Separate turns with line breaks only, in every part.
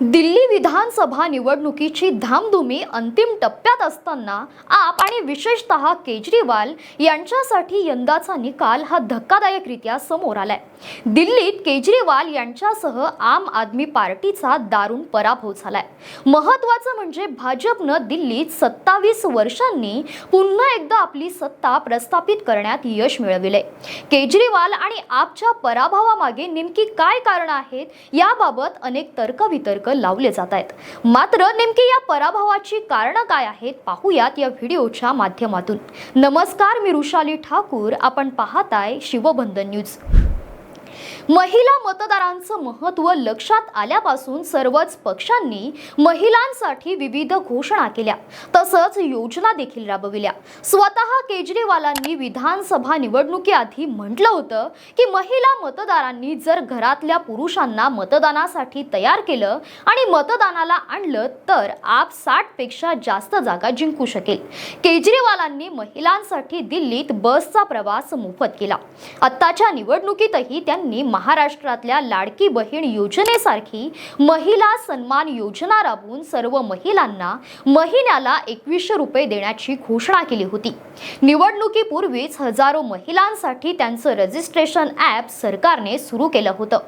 दिल्ली विधानसभा निवडणुकीची धामधुमी अंतिम टप्प्यात असताना आप आणि विशेषतः केजरीवाल यांच्यासाठी यंदाचा निकाल हा धक्कादायकरित्या समोर आलाय. दिल्लीत केजरीवाल यांच्यासह आम आदमी पार्टीचा दारुण पराभव झालाय. महत्वाचं म्हणजे भाजपनं दिल्लीत सत्तावीस वर्षांनी पुन्हा एकदा आपली सत्ता प्रस्थापित करण्यात यश मिळविले केजरीवाल आणि आपच्या पराभवामागे नेमकी काय कारण आहेत याबाबत अनेक तर्कवितर्क लावले जात आहेत. मात्र नेमकी या पराभवाची कारणं काय आहेत पाहूयात या व्हिडिओच्या माध्यमातून. नमस्कार मी रुशाली ठाकूर. आपण पाहताय शिवबंधन न्यूज. महिला मतदारांचं महत्त्व लक्षात आल्यापासून सर्वच पक्षांनी महिलांसाठी विविध घोषणा केल्या. तसंच योजना देखील राबविल्या. स्वतः केजरीवालांनी विधानसभा निवडणुकीआधी म्हटलं होतं की महिला मतदारांनी जर घरातल्या पुरुषांना मतदानासाठी तयार केलं आणि मतदानाला आणलं तर आप साठपेक्षा जास्त जागा जिंकू शकेल. केजरीवालांनी महिलांसाठी दिल्लीत बसचा प्रवास मोफत केला. आत्ताच्या निवडणुकीतही त्या यांनी महाराष्ट्रातल्या लाडकी बहीण योजनेसारखी महिला सन्मान योजना राबवून सर्व महिलांना महिन्याला एकवीसशे रुपये देण्याची घोषणा केली होती. निवडणुकीपूर्वीच हजारो महिलांसाठी त्यांचं रजिस्ट्रेशन ॲप सरकारने सुरू केलं होतं.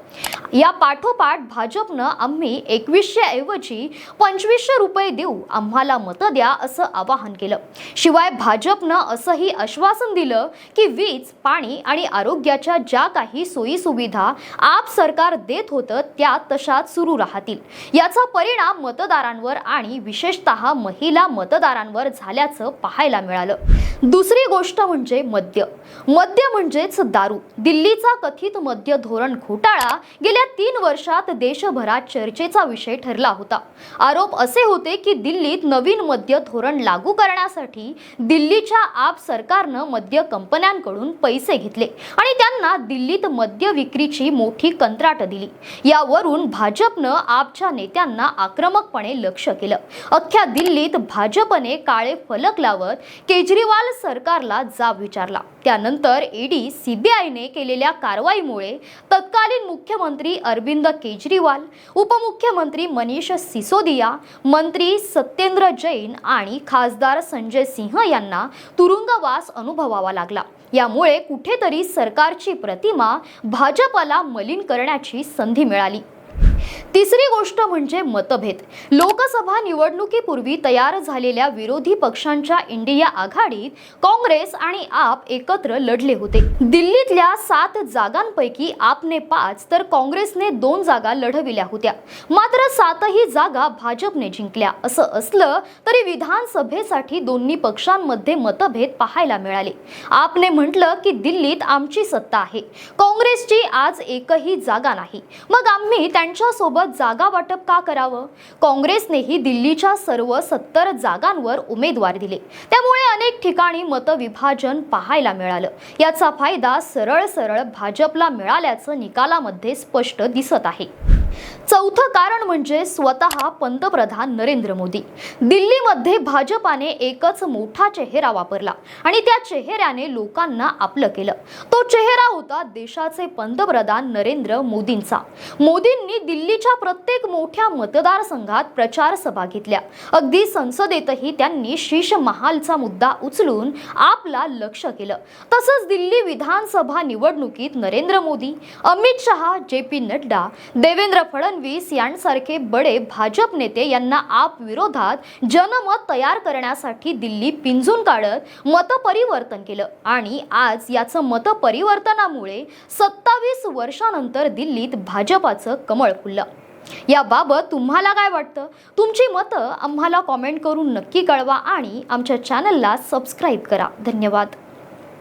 या पाठोपाठ भाजपनं आम्ही एकवीसशे ऐवजी पंचवीसशे रुपये देऊ आम्हाला मतं द्या असं आवाहन केलं. शिवाय भाजपनं असंही आश्वासन दिलं की वीज पाणी आणि आरोग्याच्या ज्या काही सोयी सुविधा आप सरकार देत होतं त्या तशाच सुरू राहतील. याचा परिणाम मतदारांवर आणि विशेषतः महिला मतदारांवर झाल्याचं पाहायला मिळालं. दुसरी गोष्ट म्हणजे मद्य. मद्य म्हणजेच दारू. दिल्लीचा कथित मद्य धोरण घोटाळा गेल्या तीन वर्षात देशभरात चर्चेचा विषय ठरला होता. आरोप असे होते की दिल्लीत नवीन मद्य धोरण लागू करण्यासाठी दिल्लीच्या आप सरकारनं मद्य कंपन्यांकडून पैसे घेतले आणि त्यांना दिल्लीत मद्य विक्रीची मोठी कंत्राट दिली. यावरून भाजपनं आपच्या नेत्यांना आक्रमकपणे लक्ष केलं. अख्ख्या दिल्लीत भाजपने काळे फलक लावत केजरीवाल सरकारला जाब विचारला. त्यानंतर ईडी सीबीआयने केलेल्या कारवाईमुळे तत्कालीन मुख्यमंत्री अरविंद केजरीवाल उपमुख्यमंत्री मनीष सिसोदिया मंत्री सत्येंद्र जैन आणि खासदार संजय सिंह यांना तुरुंगवास अनुभवावा लागला. यामुळे कुठेतरी सरकारची प्रतिमा भाजपला मलिन करण्याची संधी मिळाली. तिसरी गोष्ट म्हणजे मतभेद. लोकसभा निवडणुकीपूर्वी तयार झालेल्या विरोधी पक्षांच्या इंडिया आघाडीत काँग्रेस आणि आप एकत्र लढले होते. दिल्लीतल्या सात जागांपैकी आपने पाच तर काँग्रेसने दोन जागा लढविल्या होत्या. मात्र सातही जागा भाजपने जिंकल्या. असं असलं तरी विधानसभेसाठी दोन्ही पक्षांमध्ये मतभेद पाहायला मिळाले. आपने म्हटलं की दिल्लीत आमची सत्ता आहे. काँग्रेसची आज एकही जागा नाही. मग आम्ही त्यांच्या सोबत जागा वाटप का करावं? काँग्रेसनेही दिल्लीच्या सर्व सत्तर जागांवर उमेदवार दिले. त्यामुळे अनेक ठिकाणी मतविभाजन पाहायला मिळालं. याचा फायदा सरळ सरळ भाजपला मिळाल्याचं निकालामध्ये स्पष्ट दिसत आहे. चौथं कारण म्हणजे स्वतः पंतप्रधान नरेंद्र मोदी. दिल्लीमध्ये भाजपाने एकच मोठा चेहरा वापरला आणि त्या चेहऱ्याने लोकांना आपलं केलं. तो चेहरा होता देशाचे पंतप्रधान नरेंद्र मोदींचा. मोदींनी दिल्लीच्या प्रत्येक मोठ्या मतदारसंघात प्रचार सभा घेतल्या. अगदी संसदेतही त्यांनी शीश महालचा मुद्दा उचलून आपला लक्ष केलं. तसंच दिल्ली विधानसभा निवडणुकीत नरेंद्र मोदी अमित शहा जे पी नड्डा देवेंद्र फडणवीस यांसारखे बडे भाजप नेते यांना आप विरोधात जनमत तयार करण्यासाठी दिल्ली पिंजून काढत मतपरिवर्तन केलं. आणि आज याचं मतपरिवर्तनामुळे सत्तावीस वर्षानंतर दिल्लीत भाजपाचं कमळ फुललं. याबाबत तुम्हाला काय वाटतं? तुमची मतं आम्हाला कॉमेंट करून नक्की कळवा आणि आमच्या चॅनलला सबस्क्राईब करा. धन्यवाद.